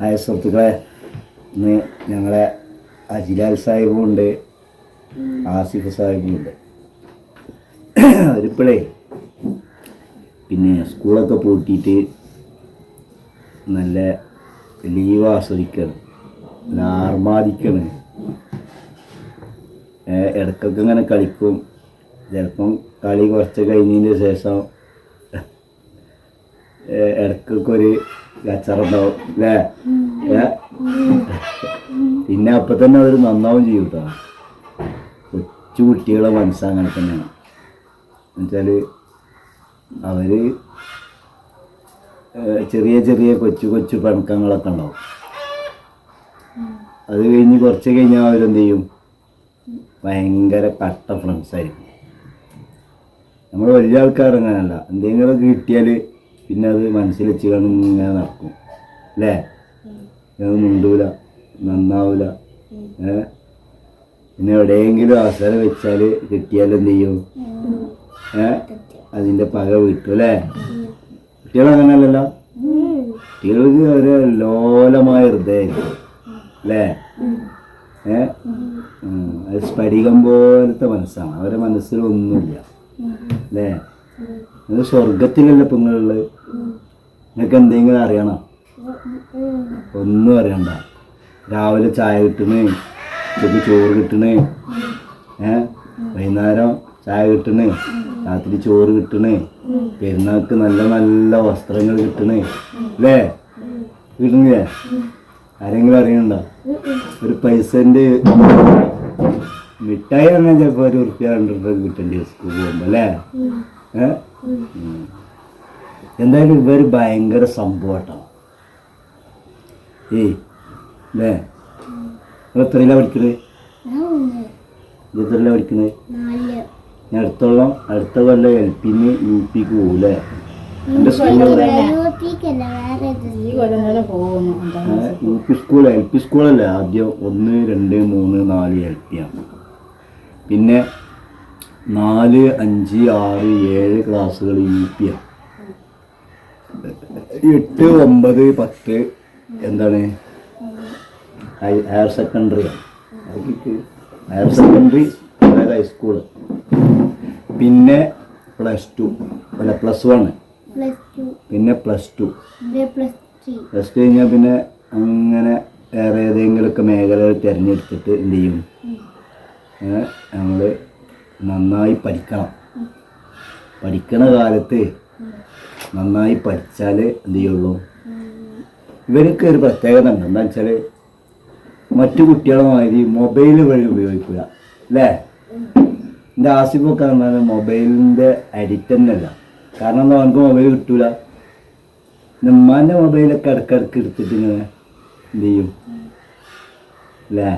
ഹായ സുഹൃത്തുക്കളെ. ഇന്ന് ഞങ്ങളെ അജിലാൽ സാഹിബും ഉണ്ട് ആസിഫ് സാഹിബും ഉണ്ട് അവരിപ്പോഴേ പിന്നെ സ്കൂളൊക്കെ പൂട്ടിയിട്ട് നല്ല ലീവ് ആസ്വദിക്കണം നല്ല ആർമാദിക്കണം ഇടക്കൊക്കെ ഇങ്ങനെ കളിക്കും. ചിലപ്പം കളി കുറച്ച് കഴിഞ്ഞതിന് ശേഷം ഇടക്കൊക്കെ ഒരു കച്ചറുണ്ടാവും അല്ലേ? പിന്നെ അപ്പൊ തന്നെ അവർ നന്നാവും ചെയ്യും കേട്ടോ കൊച്ചു കുട്ടികളെ മനസ്സങ്ങനെ തന്നെയാണ്. എന്നുവെച്ചാൽ അവർ ചെറിയ ചെറിയ കൊച്ചു കൊച്ചു പണക്കങ്ങളൊക്കെ ഉണ്ടാവും. അത് കഴിഞ്ഞ് കുറച്ച് കഴിഞ്ഞാൽ അവരെന്ത് ചെയ്യും? ഭയങ്കര കട്ട ഫ്രണ്ട്സ് ആയിരിക്കും. നമ്മൾ വലിയ ആൾക്കാരങ്ങനല്ല. എന്തെങ്കിലുമൊക്കെ കിട്ടിയാൽ പിന്നെ അത് മനസ്സിൽ വെച്ച് ഇങ്ങനെ നടക്കും. അല്ലേ? അത് മുണ്ടൂല നന്നാവൂല. ഏ? പിന്നെ എവിടെയെങ്കിലും അവസരം വെച്ചാൽ കിട്ടിയാൽ എന്ത് ചെയ്യും? ഏ? അതിന്റെ പക വീട്ടു അല്ലേ? കുട്ടികൾ അങ്ങനെയല്ലല്ലോ? കുട്ടികൾക്ക് ഒരു ലോലമായ ഹൃദയമായിരിക്കും അല്ലേ? ഏ? അത് സ്ഫടികം പോലത്തെ മനസ്സാണ്. അവരുടെ മനസ്സിലൊന്നുമില്ല അല്ലേ? അത് സ്വർഗത്തിലല്ല പെങ്ങളുള്ള നിനക്ക് എന്തെങ്കിലും അറിയണം? ഒന്നും അറിയണ്ട. രാവിലെ ചായ കിട്ടണേ ഉച്ചയ്ക്ക് ചോറ് കിട്ടണേ ഏ? വൈകുന്നേരം ചായ കിട്ടണേ രാത്രി ചോറ് കിട്ടണേ പെരുന്നാൾക്ക് നല്ല നല്ല വസ്ത്രങ്ങൾ കിട്ടണേ അല്ലേ? കിട്ടുന്നില്ലേ? ആരെങ്കിലും അറിയണ്ട ഒരു പൈസന്റെ മിഠായി അങ്ങനെ ചിലപ്പോൾ ഒരു ഉറുപ്പ്യ രണ്ട് ഉറുപ്പ്യ കിട്ടേണ്ടി സ്കൂൾ പോകുമ്പോൾ അല്ലേ? ഏ? ഉം. എന്തായാലും ഇവർ ഭയങ്കര സംഭവട്ടോ. ഏയ് അല്ലേ നിങ്ങൾ എത്രയിലാണ് പഠിക്കുന്നത് ഇത് എത്രയിലാണ് പഠിക്കുന്നത് ഞാൻ അടുത്തോളം അടുത്ത കൊല്ലം എൽ പിന്ന് യു പിക്ക് പോകൂലേ എന്റെ എന്താ U P school L P സ്കൂളല്ലേ ആദ്യം ഒന്ന് രണ്ട് മൂന്ന് നാല് എൽ പി ആണ് പിന്നെ നാല് അഞ്ച് ആറ് ഏഴ് ക്ലാസ്സുകൾ യു പി ആണ് എട്ട് ഒമ്പത് പത്ത് എന്താണ്? ഹയർ സെക്കൻഡറി ഹയർ സെക്കൻഡറി അതായത് ഹൈസ്കൂൾ പിന്നെ പ്ലസ് ടു അല്ല പ്ലസ് വൺ പിന്നെ പ്ലസ് ടു പ്ലസ് ടു കഴിഞ്ഞാൽ പിന്നെ അങ്ങനെ വേറെ ഏതെങ്കിലുമൊക്കെ മേഖലകൾ തിരഞ്ഞെടുത്തിട്ട് എന്ത് ചെയ്യും? നമ്മൾ നന്നായി പഠിക്കണം. പഠിക്കണ കാലത്ത് നന്നായി പഠിച്ചാലേ എന്ത് ചെയ്യുള്ളൂ? ഇവർക്ക് ഒരു പ്രത്യേകത ഉണ്ട്. എന്താ വെച്ചാൽ മറ്റു കുട്ടികളെ മാതിരി മൊബൈൽ വഴി ഉപയോഗിക്കില്ല അല്ലേ? എന്റെ ആസിഫൊക്കെ പറഞ്ഞാൽ മൊബൈലിന്റെ അഡിക്റ്റ് തന്നെയല്ല. കാരണം എന്താ? അവനക്ക് മൊബൈൽ കിട്ടൂല. ഉമ്മാന്റെ മൊബൈലൊക്കെ ഇടക്കിടക്ക് എടുത്തിട്ട് ഇങ്ങനെ എന്ത് ചെയ്യും? അല്ലേ?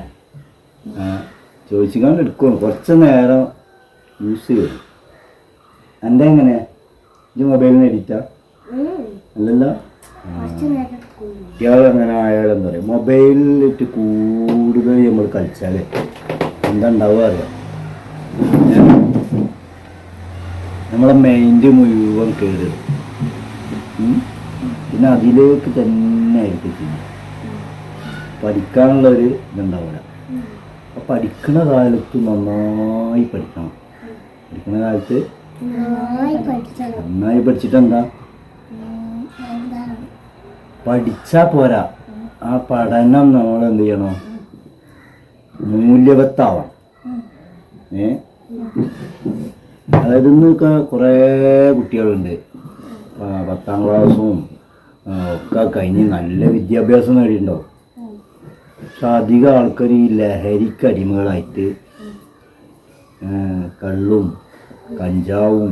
ആ ചോദിച്ചിക്കാണ്ട് എടുക്കും കുറച്ച് നേരം യൂസ് ചെയ്യും എന്റെ എങ്ങനെ? ഇത് മൊബൈലിന് എഡിറ്റാ അല്ലല്ലോ? കുട്ടികൾ അങ്ങനെ ആയാലും എന്താ പറയുക മൊബൈലിലിട്ട് കൂടുതൽ നമ്മൾ കളിച്ചാൽ എന്താ ഉണ്ടാവുക അറിയാം? നമ്മളെ മൈൻഡ് മുഴുവൻ കയറി പിന്നെ അതിലേക്ക് തന്നെ ആയിരിക്കും ചെയ്യുന്നത് പഠിക്കാനുള്ളൊരു ഇതുണ്ടാവില്ല. അപ്പം പഠിക്കണ കാലത്ത് നന്നായി പഠിക്കണം. പഠിക്കണ കാലത്ത് നന്നായി പഠിച്ചിട്ടെന്താ? പഠിച്ചാ പോരാ. ആ പഠനം നമ്മൾ എന്ത് ചെയ്യണം? മൂല്യവത്താവണം. ഏ? അതായത് ഇന്നൊക്കെ കുറേ കുട്ടികളുണ്ട്. പത്താം ക്ലാസ്സും ഒക്കെ കഴിഞ്ഞ് നല്ല വിദ്യാഭ്യാസം നേടിയിട്ടുണ്ടാവും. പക്ഷെ അധികം ആൾക്കാർ ഈ ലഹരിക്ക് അടിമകളായിട്ട് കള്ളും കഞ്ചാവും.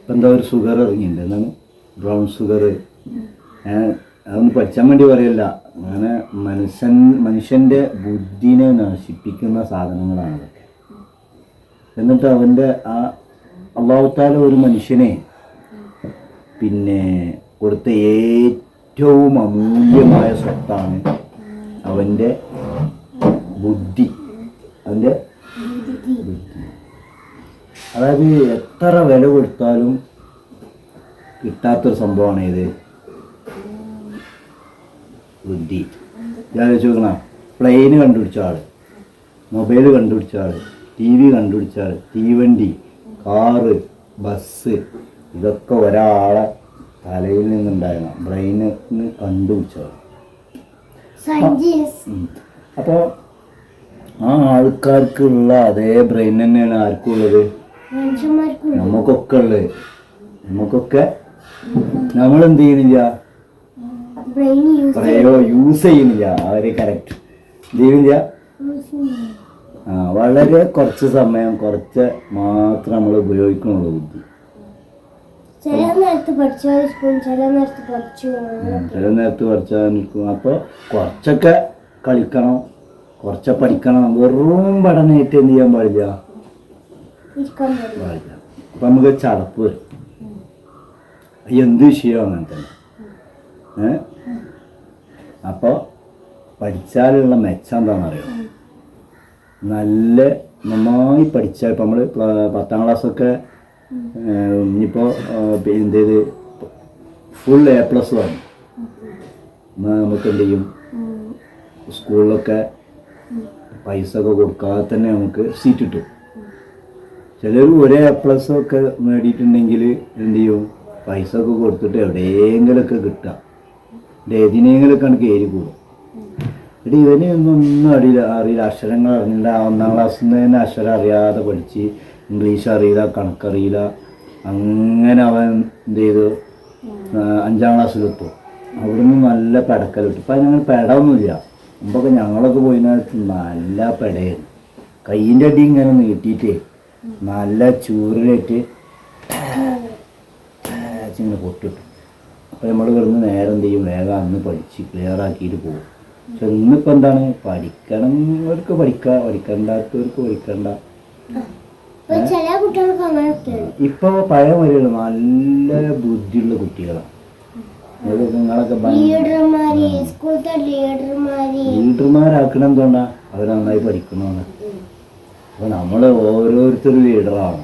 ഇപ്പം എന്താ ഒരു ഷുഗർ ഇറങ്ങിയിട്ടുണ്ട് എന്താണ്? ബ്രൗൺ ഷുഗർ അതൊന്നും പഠിച്ചാൻ വേണ്ടി പറയല്ല. അങ്ങനെ മനുഷ്യൻ മനുഷ്യന്റെ ബുദ്ധിനെ നശിപ്പിക്കുന്ന സാധനങ്ങളാണ് അതൊക്കെ. എന്നിട്ട് അവന്റെ ആ അള്ളാഹുത്താല ഒരു മനുഷ്യനെ പിന്നെ കൊടുത്ത ഏറ്റവും അമൂല്യമായ സ്വത്താണ് അവന്റെ ബുദ്ധി. അവന്റെ അതായത് എത്ര വില കൊടുത്താലും കിട്ടാത്തൊരു സംഭവമാണ് ഇത് ബുദ്ധി. ഞാൻ നോക്കണം. പ്ലെയിന് കണ്ടുപിടിച്ച ആൾ മൊബൈൽ കണ്ടുപിടിച്ച ആൾ ടി വി കണ്ടുപിടിച്ച ആൾ തീവണ്ടി കാറ് ബസ് ഇതൊക്കെ ഒരാളെ തലയിൽ നിന്നുണ്ടായിരുന്ന. ബ്രെയിനിന്ന് കണ്ടുപിടിച്ച ആൾ സയന്റിസ്റ്റ് അപ്പോൾ ആ ആൾക്കാർക്കുള്ള അതേ ബ്രെയിൻ തന്നെയാണ് ആർക്കും ഉള്ളത്. നമുക്കൊക്കെ ഉള്ളത് നമുക്കൊക്കെ നമ്മൾ എന്ത് ചെയ്യുന്നില്ല ബ്രെയിൻ യൂസ് ചെയ്യുന്നില്ല. അവർ കറക്റ്റ് എന്ത് ചെയ്യുന്നില്ല? ആ വളരെ കുറച്ച് സമയം കുറച്ച് മാത്രം നമ്മൾ ഉപയോഗിക്കണുള്ളൂ ബുദ്ധി. ചില നേരത്ത് പഠിച്ചാൽ ചില നേരത്ത് പഠിച്ചു ചില നേരത്ത് പഠിച്ചാൽ അപ്പോൾ കുറച്ചൊക്കെ കളിക്കണം. കുറച്ച് പഠിക്കണം. വെറും പഠനമായിട്ട് എന്ത് ചെയ്യാൻ പാടില്ല? പാടില്ല. അപ്പം നമുക്ക് ചടപ്പ് വരും. എന്ത് വിഷയം അങ്ങനെ തന്നെ. ഏ? അപ്പോൾ പഠിച്ചാലുള്ള മെച്ചം എന്താണെന്നറിയോ? നല്ല നന്നായി പഠിച്ചാൽ ഇപ്പം നമ്മൾ പത്താം ക്ലാസ്സൊക്കെ ഇനിയിപ്പോൾ എന്ത് ചെയ്ത് ഫുൾ എ പ്ലസ് വന്നു നമുക്ക് എന്ത് ചെയ്യും? സ്കൂളിലൊക്കെ പൈസ ഒക്കെ കൊടുക്കാതെ തന്നെ നമുക്ക് സീറ്റ് കിട്ടും. ചിലർ ഒരേ എ പ്ലസ് ഒക്കെ നേടിയിട്ടുണ്ടെങ്കിൽ എന്ത് ചെയ്യും? പൈസ ഒക്കെ കൊടുത്തിട്ട് എവിടെയെങ്കിലുമൊക്കെ കിട്ടുക ഏതിനെങ്കിലൊക്കെ ആണ് കയറി കൂടും. എടി ഇവന് ഒന്നും അറിയില്ല അറിയില്ല. അക്ഷരങ്ങൾ അറിഞ്ഞില്ല ഒന്നാം ക്ലാസ്സിൽ നിന്ന് തന്നെ അക്ഷരം അറിയാതെ പഠിച്ച് ഇംഗ്ലീഷ് അറിയില്ല കണക്കറിയില്ല. അങ്ങനെ അവൻ എന്ത് ചെയ്തു? അഞ്ചാം ക്ലാസ്സിലെത്തും അവിടുന്ന് നല്ല പെടക്കൽ കിട്ടും. അതിനങ്ങനെ ഞങ്ങൾ പെടൊന്നുമില്ല. മുമ്പൊക്കെ ഞങ്ങളൊക്കെ പോയിനകത്ത് നല്ല പെടയായിരുന്നു. കയ്യിന്റെ അടി ഇങ്ങനെ നീട്ടിയിട്ട് നല്ല ചൂരിലേറ്റ് ഇങ്ങനെ പൊട്ടിട്ടു. അപ്പോൾ നമ്മൾ കിടന്ന് നേരം എന്ത് ചെയ്യും? വേഗം അന്ന് പഠിച്ച് ക്ലിയർ ആക്കിയിട്ട് പോകും പക്ഷെ ഇന്നിപ്പോൾ എന്താണ്? പഠിക്കണവർക്ക് പഠിക്കുക പഠിക്കണ്ടാത്തവർക്ക് പഠിക്കണ്ട. ഇപ്പൊ പഴയ വരെയുള്ള നല്ല ബുദ്ധിയുള്ള കുട്ടികളാണ്. നിങ്ങളൊക്കെ ലീഡർമാരാക്കണം എന്തുകൊണ്ടാ അവർ നന്നായി പഠിക്കണമെന്ന് അപ്പൊ നമ്മൾ ഓരോരുത്തരും ലീഡറാണ്.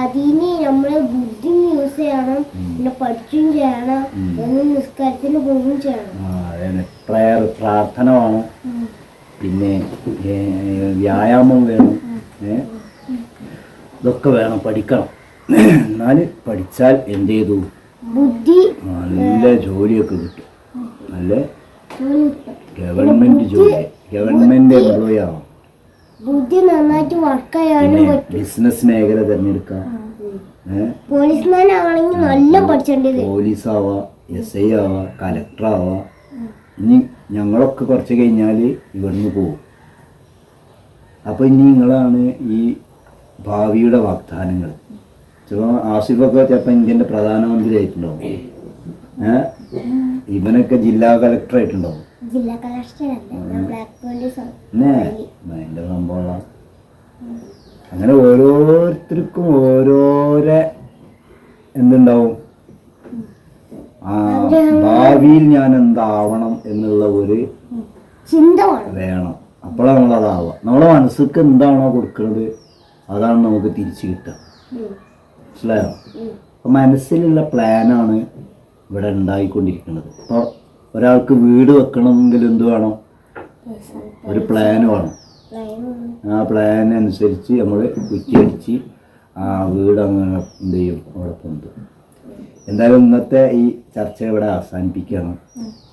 അതിന് നമ്മൾ ബുദ്ധി യൂസ് ചെയ്യണം പിന്നെ ചെയ്യണം എന്ന് നിസ്കാരത്തിന് പോവുകയും ചെയ്യണം. ആ പ്രയർ പ്രാർത്ഥന വേണം. പിന്നെ വ്യായാമം വേണം. ഇതൊക്കെ വേണം പഠിക്കണം. എന്നാൽ പഠിച്ചാൽ എന്ത് ചെയ്തു? ബുദ്ധി നല്ല ജോലിയൊക്കെ കിട്ടും. നല്ല ഗവൺമെന്റ് ജോലി. ഗവൺമെന്റ് എംപ്ലോയി ആവാം ബുദ്ധി നന്നായിട്ട് വർക്ക് ചെയ്യാനും ബിസിനസ് മേഖല തിരഞ്ഞെടുക്കാം. പോലീസ്മാൻ ആണെങ്കിൽ നല്ല പഠിച്ചിട്ടുണ്ട് പോലീസ് ആവാ എസ് ഐ ആവാ കലക്ടർ ആവാ ഇനി ഞങ്ങളൊക്കെ കുറച്ച് കഴിഞ്ഞാൽ ഇവിടുന്ന് പോകും അപ്പോൾ ഇനി നിങ്ങളാണ് ഈ ഭാവിയുടെ വാഗ്ദാനങ്ങൾ ചിലപ്പോൾ ആസിഫൊക്കെ ചിലപ്പോൾ ഇന്ത്യന്റെ പ്രധാനമന്ത്രി ആയിട്ടുണ്ടാവും ഏ? ഇവനൊക്കെ ജില്ലാ കളക്ടർ ആയിട്ടുണ്ടാവും ജില്ലാ കളക്ടർ അല്ല ബ്ലാക്ക് പോലീസ് പിന്നെ ഭയങ്കര സംഭവമാണ് അങ്ങനെ ഓരോരുത്തർക്കും ഓരോരെ എന്തുണ്ടാവും? ആ ഭാവിയിൽ ഞാൻ എന്താവണം എന്നുള്ള ഒരു ചിന്ത വേണം. വേണം. അപ്പോഴാണ് നമ്മളതാവുക. നമ്മളെ മനസ്സിക്ക് എന്താണോ കൊടുക്കുന്നത് അതാണ് നമുക്ക് തിരിച്ചു കിട്ടുക. മനസ്സിലായോ? അപ്പം മനസ്സിലുള്ള പ്ലാനാണ് ഇവിടെ ഉണ്ടായിക്കൊണ്ടിരിക്കുന്നത്. ഇപ്പോൾ ഒരാൾക്ക് വീട് വെക്കണമെങ്കിൽ എന്ത് വേണം? ഒരു പ്ലാൻ വേണം. ആ പ്ലാൻ അനുസരിച്ച് നമ്മൾ കുറ്റിയടിച്ച് ആ വീട് അങ്ങനെ എന്ത് ചെയ്യും? അവിടെ കൊണ്ട് എന്തായാലും ഇന്നത്തെ ഈ ചർച്ച ഇവിടെ അവസാനിപ്പിക്കുകയാണ്.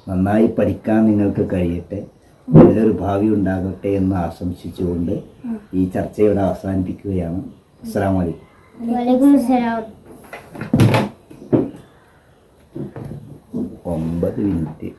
നന്നായി പഠിക്കാൻ നിങ്ങൾക്ക് കഴിയട്ടെ. നല്ലൊരു ഭാവി ഉണ്ടാകട്ടെ എന്ന് ആശംസിച്ചുകൊണ്ട് ഈ ചർച്ച ഇവിടെ അവസാനിപ്പിക്കുകയാണ്. അസ്സാം വലൈക്കും ഒമ്പത് മിനിറ്റ്